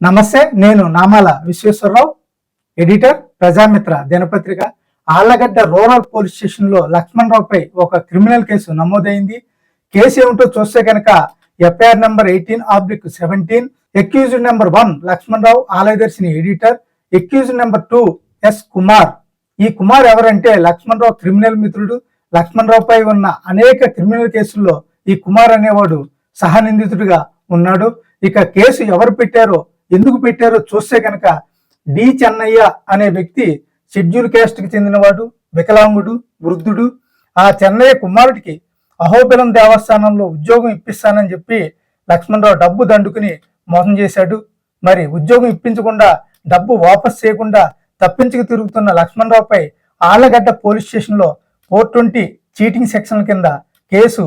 నమస్తే నేను నామాల విశ్వేశ్వరరావు ఎడిటర్ ప్రజామిత్ర దినపత్రిక. ఆళ్ళగడ్డ రూరల్ పోలీస్ స్టేషన్లో లక్ష్మణ్ రావుపై ఒక క్రిమినల్ కేసు నమోదైంది. కేసు ఏమిటో చూస్తే కనుక FIR number eighteen oblique seventeen accused number one Laxman Rao Alayadarshini editor accused number two S Kumar. ఈ కుమార్ ఎవరంటే లక్ష్మణ్ రావు క్రిమినల్ మిత్రుడు. లక్ష్మణ్ రావుపై ఉన్న అనేక క్రిమినల్ కేసుల్లో ఈ కుమార్ అనేవాడు సహనిందితుడిగా ఉన్నాడు. ఇక కేసు ఎవరు పెట్టారో ఎందుకు పెట్టారో చూస్తే కనుక డి చెన్నయ్య అనే వ్యక్తి షెడ్యూల్ క్యాస్ట్కి చెందినవాడు వికలాంగుడు వృద్ధుడు. ఆ చెన్నయ్య కుమారుడికి అహోబిలం దేవస్థానంలో ఉద్యోగం ఇప్పిస్తానని చెప్పి లక్ష్మణరావు డబ్బు దండుకుని మోసం చేశాడు. మరి ఉద్యోగం ఇప్పించకుండా డబ్బు వాపస్ చేయకుండా తప్పించుకు తిరుగుతున్న లక్ష్మణరావుపై ఆళ్ళగడ్డ పోలీస్ స్టేషన్లో ఫోర్ ట్వంటీ చీటింగ్ సెక్షన్ కింద కేసు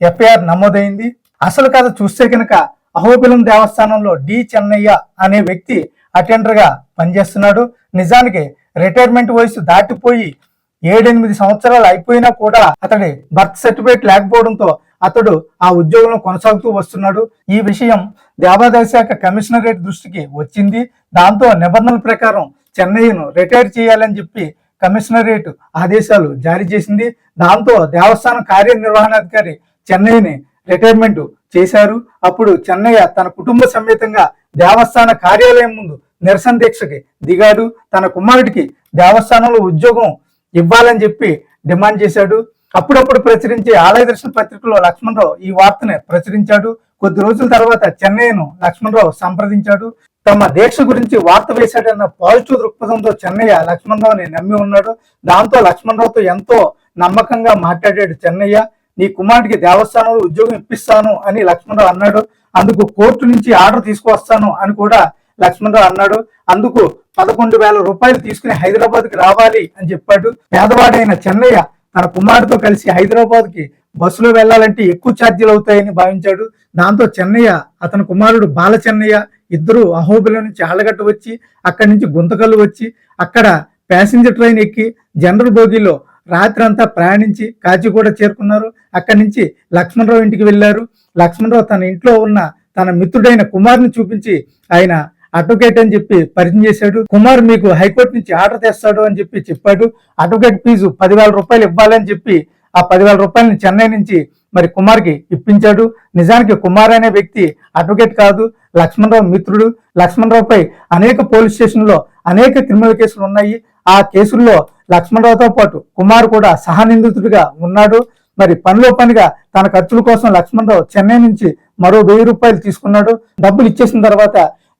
ఎఫ్ఐఆర్ నమోదైంది. అసలు కథ చూస్తే కనుక అహోబిలం దేవస్థానంలో డి చెన్నయ్య అనే వ్యక్తి అటెండర్గా పనిచేస్తున్నాడు. నిజానికి రిటైర్మెంట్ వయసు దాటిపోయి ఏడెనిమిది సంవత్సరాలు అయిపోయినా కూడా అతడి బర్త్ సర్టిఫికేట్ లేకపోవడంతో అతడు ఆ ఉద్యోగంలో కొనసాగుతూ వస్తున్నాడు. ఈ విషయం దేవాదాయ శాఖ కమిషనరేట్ దృష్టికి వచ్చింది. దాంతో నిబంధనల ప్రకారం చెన్నయ్యను రిటైర్ చేయాలని చెప్పి కమిషనరేట్ ఆదేశాలు జారీ చేసింది. దాంతో దేవస్థానం కార్యనిర్వహణాధికారి చెన్నయ్యని రిటైర్మెంట్ చేశారు. అప్పుడు చెన్నయ్య తన కుటుంబ సమేతంగా దేవస్థాన కార్యాలయం ముందు నిరసన దీక్షకి దిగాడు. తన కుమారుడికి దేవస్థానంలో ఉద్యోగం ఇవ్వాలని చెప్పి డిమాండ్ చేశాడు. అప్పుడప్పుడు ప్రచురించే ఆలయ దర్శన పత్రికలో లక్ష్మణరావు ఈ వార్తని ప్రచురించాడు. కొద్ది రోజుల తర్వాత చెన్నయ్యను లక్ష్మణరావు సంప్రదించాడు. తమ దీక్ష గురించి వార్త వేశాడన్న పాజిటివ్ దృక్పథంతో చెన్నయ్య లక్ష్మణరావుని నమ్మి ఉన్నాడు. దాంతో లక్ష్మణరావుతో ఎంతో నమ్మకంగా మాట్లాడాడు చెన్నయ్య. నీ కుమారుడికి దేవస్థానంలో ఉద్యోగం ఇప్పిస్తాను అని లక్ష్మణరావు అన్నాడు. అందుకు కోర్టు నుంచి ఆర్డర్ తీసుకువస్తాను అని కూడా లక్ష్మణరావు అన్నాడు. అందుకు పదకొండు వేల రూపాయలు తీసుకుని హైదరాబాద్కి రావాలి అని చెప్పాడు. పేదవాడైన చెన్నయ్య తన కుమారుడితో కలిసి హైదరాబాద్కి బస్సులో వెళ్ళాలంటే ఎక్కువ ఛార్జీలు అవుతాయని భావించాడు. దాంతో చెన్నయ్య అతని కుమారుడు బాల చెన్నయ్య ఇద్దరు అహోబిల నుంచి ఆళ్ళగట్ట వచ్చి అక్కడి నుంచి గుంతకల్లు వచ్చి అక్కడ ప్యాసింజర్ ట్రైన్ ఎక్కి జనరల్ బోగీలో రాత్రి అంతా ప్రయాణించి కాచిగూడ చేరుకున్నారు. అక్కడి నుంచి లక్ష్మణరావు ఇంటికి వెళ్ళారు. లక్ష్మణరావు తన ఇంట్లో ఉన్న తన మిత్రుడైన కుమార్ని చూపించి ఆయన అడ్వకేట్ అని చెప్పి పరిచయం చేశాడు. కుమార్ మీకు హైకోర్టు నుంచి ఆర్డర్ తెస్తాడు అని చెప్పి చెప్పాడు. అడ్వకేట్ ఫీజు పదివేల రూపాయలు ఇవ్వాలని చెప్పి ఆ పదివేల రూపాయలని చెన్నై నుంచి మరి కుమార్కి ఇప్పించాడు. నిజానికి కుమార్ అనే వ్యక్తి అడ్వకేట్ కాదు లక్ష్మణరావు మిత్రుడు. లక్ష్మణరావుపై అనేక పోలీస్ స్టేషన్లో అనేక క్రిమినల్ కేసులు ఉన్నాయి. ఆ కేసుల్లో లక్ష్మణరావుతో పాటు కుమార్ కూడా సహనిందితుడిగా ఉన్నాడు. మరి పనిలో పనిగా తన ఖర్చుల కోసం లక్ష్మణరావు చెన్నై నుంచి మరో వెయ్యి రూపాయలు తీసుకున్నాడు. డబ్బులు ఇచ్చేసిన తర్వాత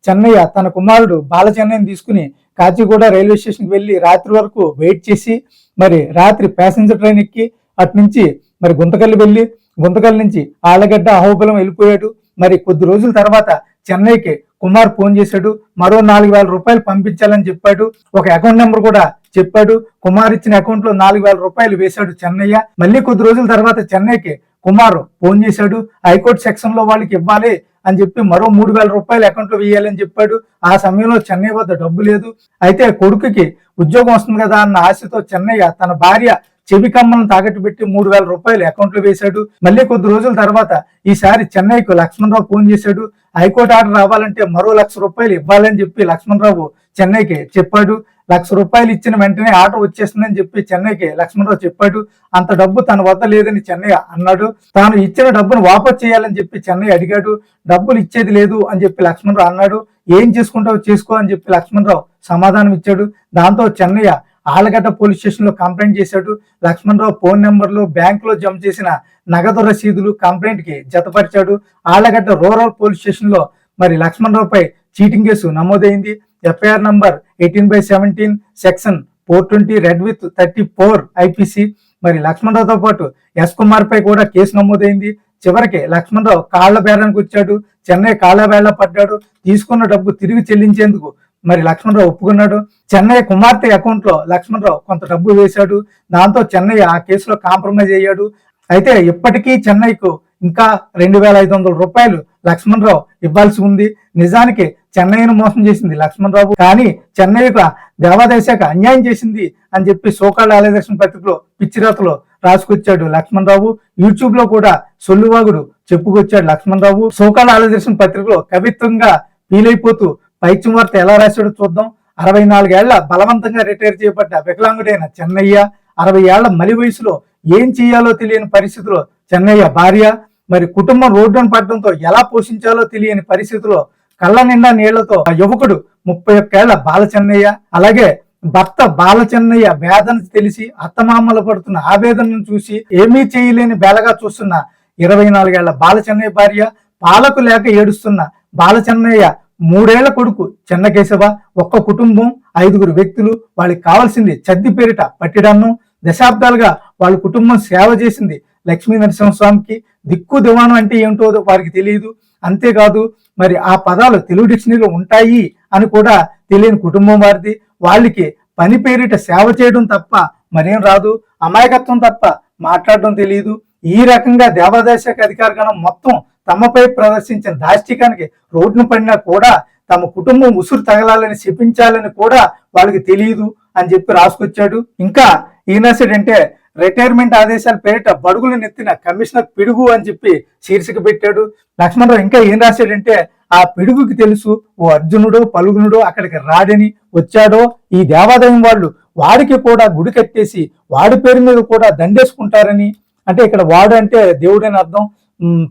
చెన్నయ్య తన కుమారుడు బాల తీసుకుని కాచిగూడ రైల్వే స్టేషన్కి వెళ్ళి రాత్రి వరకు వెయిట్ చేసి మరి రాత్రి ప్యాసింజర్ ట్రైన్ ఎక్కి అటు నుంచి మరి గుంతకల్లి వెళ్ళి గుంతకల్లి నుంచి ఆలగడ్డ అహోబలం వెళ్ళిపోయాడు. మరి కొద్ది రోజుల తర్వాత చెన్నైకి కుమార్ ఫోన్ చేశాడు. మరో నాలుగు వేల రూపాయలు పంపించాలని చెప్పాడు. ఒక అకౌంట్ నెంబర్ కూడా చెప్పాడు కుమార్ ఇచ్చిన అకౌంట్లో నాలుగు వేల రూపాయలు వేశాడు చెన్నయ్య. మళ్ళీ కొద్ది రోజుల తర్వాత చెన్నైకి కుమార్ ఫోన్ చేశాడు హైకోర్టు సెక్షన్లో వాళ్ళకి ఇవ్వాలి అని చెప్పి మరో మూడు వేల రూపాయలు అకౌంట్లో వేయాలని చెప్పాడు. ఆ సమయంలో చెన్నై వద్ద డబ్బు లేదు. అయితే కొడుకుకి ఉద్యోగం వస్తుంది కదా అన్న ఆశతో చెన్నయ్య తన భార్య చెవి కమ్మలను తాకట్టు పెట్టి మూడు వేల రూపాయలు అకౌంట్లో వేశాడు. మళ్ళీ కొద్ది రోజుల తర్వాత ఈసారి చెన్నైకు లక్ష్మణరావు ఫోన్ చేశాడు. హైకోర్టు ఆర్డర్ రావాలంటే మరో లక్ష రూపాయలు ఇవ్వాలని చెప్పి లక్ష్మణరావు చెన్నైకి చెప్పాడు. లక్ష రూపాయలు ఇచ్చిన వెంటనే ఆటో వచ్చేస్తుందని చెప్పి చెన్నైకి లక్ష్మణరావు చెప్పాడు. అంత డబ్బు తన వద్ద లేదని చెన్నై అన్నాడు. తాను ఇచ్చిన డబ్బును వాపస్ చేయాలని చెప్పి చెన్నై అడిగాడు. డబ్బులు ఇచ్చేది లేదు అని చెప్పి లక్ష్మణరావు అన్నాడు. ఏం చేసుకుంటావు? చేసుకో అని చెప్పి లక్ష్మణరావు సమాధానం ఇచ్చాడు. దాంతో చెన్నయ్య ఆలగడ్డ పోలీస్ స్టేషన్లో కంప్లైంట్ చేశాడు. లక్ష్మణరావు ఫోన్ నెంబర్లు బ్యాంక్లో జమ చేసిన నగదు రసీదులు కంప్లైంట్కి జతపరిచాడు. ఆలగడ్డ రూరల్ పోలీస్ స్టేషన్లో మరి లక్ష్మణరావుపై చీటింగ్ కేసు నమోదైంది. FIR number eighteen by seventeen section four twenty read with thirty four IPC మరి లక్ష్మణరావుతో పాటు ఎస్ కుమార్ పై కూడా కేసు నమోదైంది. చివరికి లక్ష్మణరావు కాళ్ళ బేరానికి వచ్చాడు. చెన్నై కాళ్ళ వేళ పడ్డాడు. తీసుకున్న డబ్బు తిరిగి చెల్లించేందుకు మరి లక్ష్మణరావు ఒప్పుకున్నాడు. చెన్నై కుమార్తె అకౌంట్లో లక్ష్మణరావు కొంత డబ్బు వేశాడు. దాంతో చెన్నై ఆ కేసులో కాంప్రమైజ్ అయ్యాడు. అయితే ఇప్పటికీ చెన్నైకు ఇంకా రెండు వేల ఐదు వందల రూపాయలు లక్ష్మణరావు ఇవ్వాల్సి ఉంది. నిజానికి చెన్నైను మోసం చేసింది లక్ష్మణరావు. కానీ చెన్నైకు దేవాదాయ శాఖ అన్యాయం చేసింది అని చెప్పి సోకాళ్ళ ఆలయదర్శన పత్రికలో పిచ్చిరాతలో రాసుకొచ్చాడు లక్ష్మణరావు. యూట్యూబ్లో కూడా సొల్లువాగుడు చెప్పుకొచ్చాడు లక్ష్మణరావు. సోకాళ్ళ ఆలయదర్శన పత్రికలో కవిత్వంగా ఫీల్ అయిపోతూ పైచ్యం వార్త ఎలా రాశాడో చూద్దాం. అరవై నాలుగేళ్ళ బలవంతంగా రిటైర్ చేయబడ్డ వికలాంగుడైన చెన్నయ్య అరవై ఏళ్ళ మలి వయసులో ఏం చేయాలో తెలియని పరిస్థితిలో చెన్నయ్య భార్య. మరి కుటుంబం రోడ్డును పడడంతో ఎలా పోషించాలో తెలియని పరిస్థితిలో కళ్ళ నిండా నీళ్ళతో ఆ యువకుడు ముప్పై ఒక్కేళ్ళ బాలచెన్నయ్య అలాగే భర్త బాలచెన్నయ్య వేదన తెలిసి అత్తమామలు పడుతున్న ఆవేదనను చూసి ఏమీ చేయలేని బేలగా చూస్తున్న ఇరవై నాలుగేళ్ళ బాలచెన్నయ్య భార్య పాలకు లేక ఏడుస్తున్న బాలచెన్నయ్య మూడేళ్ళ కొడుకు చెన్నకేశవ ఒక్క కుటుంబం ఐదుగురు వ్యక్తులు వాళ్ళకి కావాల్సింది చద్ది పేరిట పట్టిడన్ను. దశాబ్దాలుగా వాళ్ళ కుటుంబం సేవ చేసింది లక్ష్మీ నరసింహస్వామికి దిక్కు దివాణం అంటే ఏమిటో వారికి తెలియదు. అంతేకాదు మరి ఆ పదాలు తెలుగు డిక్షనరీలో ఉంటాయి అని కూడా తెలియని కుటుంబం వారిది. వాళ్ళకి పని పేరిట సేవ చేయడం తప్ప మరేం రాదు. అమాయకత్వం తప్ప మాట్లాడడం తెలియదు. ఈ రకంగా దేవాదాయ శాఖ అధికార గణం మొత్తం తమపై ప్రదర్శించిన దాష్టికానికి రోడ్డును పడినా కూడా తమ కుటుంబం ఉసురు తగలాలని శపించాలని కూడా వాళ్ళకి తెలియదు అని చెప్పి రాసుకొచ్చాడు. ఇంకా ఈయనసిడంటే రిటైర్మెంట్ ఆదేశాలు పేరిట బడుగులు నెత్తిన కమిషనర్ పిడుగు అని చెప్పి శీర్షిక పెట్టాడు. లక్ష్మణరావు ఇంకా ఏం రాశాడంటే ఆ పిడుగుకి తెలుసు ఓ అర్జునుడో పలుగునుడో అక్కడికి రాడని వచ్చాడో ఈ దేవాదయం వాళ్ళు వాడికి కూడా గుడి కట్టేసి వాడి పేరు మీద కూడా దండేసుకుంటారని. అంటే ఇక్కడ వాడు అంటే దేవుడని అని అర్థం.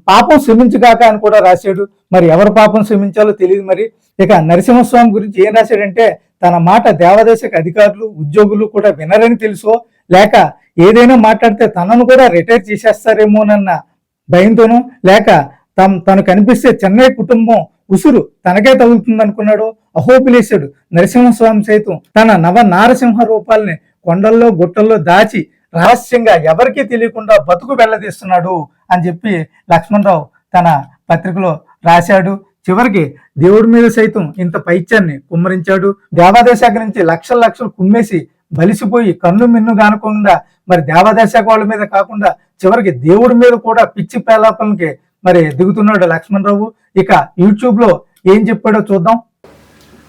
పాపం శ్రమించుగాక అని కూడా రాశాడు. మరి ఎవరు పాపం శ్రమించాలో తెలియదు మరి. ఇక నరసింహస్వామి గురించి ఏం రాశాడంటే తన మాట దేవాదేశక అధికారులు ఉద్యోగులు కూడా వినరని తెలుసో లేక ఏదైనా మాట్లాడితే తనను కూడా రిటైర్ చేసేస్తారేమోనన్న భయంతోనూ లేక తమ తను కనిపిస్తే చెన్నై కుటుంబం ఉసురు తనకే తగులుతుంది అనుకున్నాడు అహోపిలేశాడు నరసింహస్వామి సైతం తన నవ నారసింహ రూపాల్ని కొండల్లో గుట్టల్లో దాచి రహస్యంగా ఎవరికీ తెలియకుండా బతుకు వెళ్ళదీస్తున్నాడు అని చెప్పి లక్ష్మణరావు తన పత్రికలో రాశాడు. చివరికి దేవుడి మీద సైతం ఇంత పైత్యాన్ని కుమ్మరించాడు. దేవాదాయ శాఖ నుంచి లక్షల లక్షలు కుమ్మేసి బలిసిపోయి కన్ను మిన్ను కానకుండా మరి దేవదశ వాళ్ళ మీద కాకుండా చివరికి దేవుడి మీద కూడా పిచ్చి పేలాపలకి మరి దిగుతున్నాడు లక్ష్మణరావు. ఇక యూట్యూబ్లో ఏం చెప్పాడో చూద్దాం.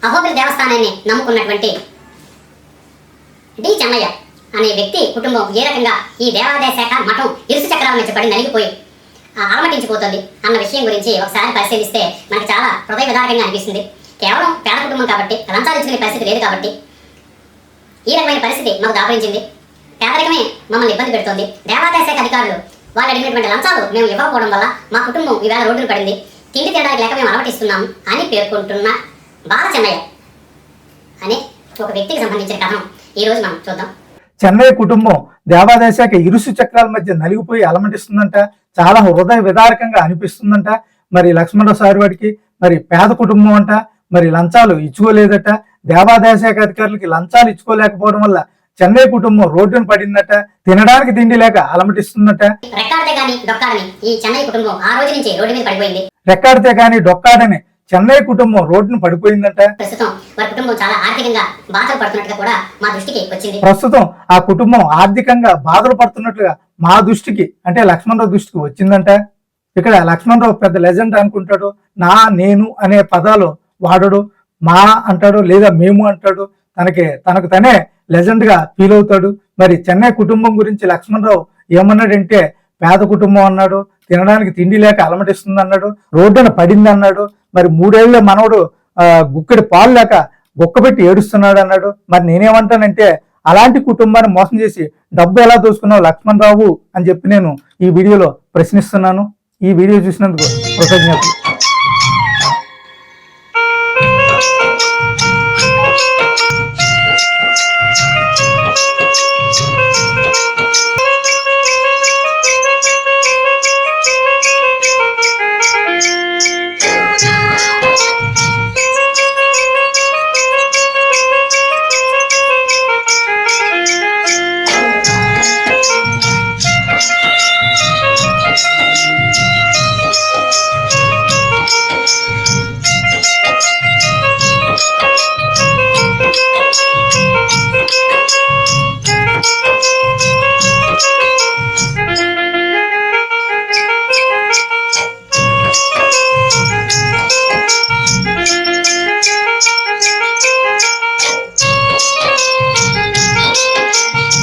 అహోబిల దేవస్థానాన్ని నమ్ముకున్నటువంటి డి చెన్నయ్య అనే వ్యక్తి కుటుంబం ఏ రకంగా ఈ దేవాదాయ శాఖ మఠం ఇరుసు చక్రాల నుంచి పడి నలిగిపోయి ఆ, అలమటించిపోతుంది అన్న విషయం గురించి ఒకసారి పరిశీలిస్తే మనకు చాలా హృదయ విదారకంగా అనిపిస్తుంది. కేవలం పేద కుటుంబం కాబట్టి లంచాలు పరిస్థితి లేదు కాబట్టి ఈ రకమైన పరిస్థితి మాకు దాపరించింది. పేదరికమే మమ్మల్ని ఇబ్బంది పెడుతోంది. దేవాదాయ శాఖ అధికారులు వాళ్ళు అడిగినటువంటి లంచాలు మేము ఇవ్వకపోవడం వల్ల మా కుటుంబం ఈవేళ రోడ్డున పడింది. తిండి తినడానికి లేక మేము అలమటిస్తున్నాము అని పేర్కొంటున్న బాల చెన్నయ్య అనే ఒక వ్యక్తికి సంబంధించిన కథనం. ఈరోజు మనం చూద్దాం. చెన్నై కుటుంబం దేవాదాయ శాఖ ఇరుసు చక్రాల మధ్య నలిగిపోయి అలమటిస్తుందంట. చాలా హృదయ విదారకంగా అనిపిస్తుందంట. మరి లక్ష్మణరావు సారి వాడికి మరి పేద కుటుంబం అంట. మరి లంచాలు ఇచ్చుకోలేదట. దేవాదాయ శాఖ అధికారులకి లంచాలు ఇచ్చుకోలేకపోవడం వల్ల చెన్నై కుటుంబం రోడ్డున పడిందట. తినడానికి తిండి లేక అలమటిస్తుందట. రెక్కాడితే గాని డొక్కాడని చెన్నై కుటుంబం రోడ్డున పడిపోయిందట. ప్రస్తుతం ఆ కుటుంబం ఆర్థికంగా బాధలు పడుతున్నట్లుగా మా దృష్టికి అంటే లక్ష్మణరావు దృష్టికి వచ్చిందంట. ఇక్కడ లక్ష్మణరావు పెద్ద లెజెండ్ అనుకుంటాడు. నా నేను అనే పదాలు వాడడు మా అంటాడు లేదా మేము అంటాడు తనకి తనకు తనే లెజెండ్గా ఫీల్ అవుతాడు. మరి చెన్నై కుటుంబం గురించి లక్ష్మణరావు ఏమన్నాడంటే పేద కుటుంబం అన్నాడు తినడానికి తిండి లేక అలమటిస్తుంది అన్నాడు రోడ్డున పడింది అన్నాడు మరి మూడేళ్ళ మనవడు గుక్కడి పాలు లేక గుక్క పెట్టి ఏడుస్తున్నాడు అన్నాడు. మరి నేనేమంటానంటే అలాంటి కుటుంబాన్ని మోసం చేసి డబ్బు ఎలా దోసుకున్నావు లక్ష్మణ్ రావు అని చెప్పి నేను ఈ వీడియోలో ప్రశ్నిస్తున్నాను. ఈ వీడియో చూసినందుకు కృతజ్ఞతలు.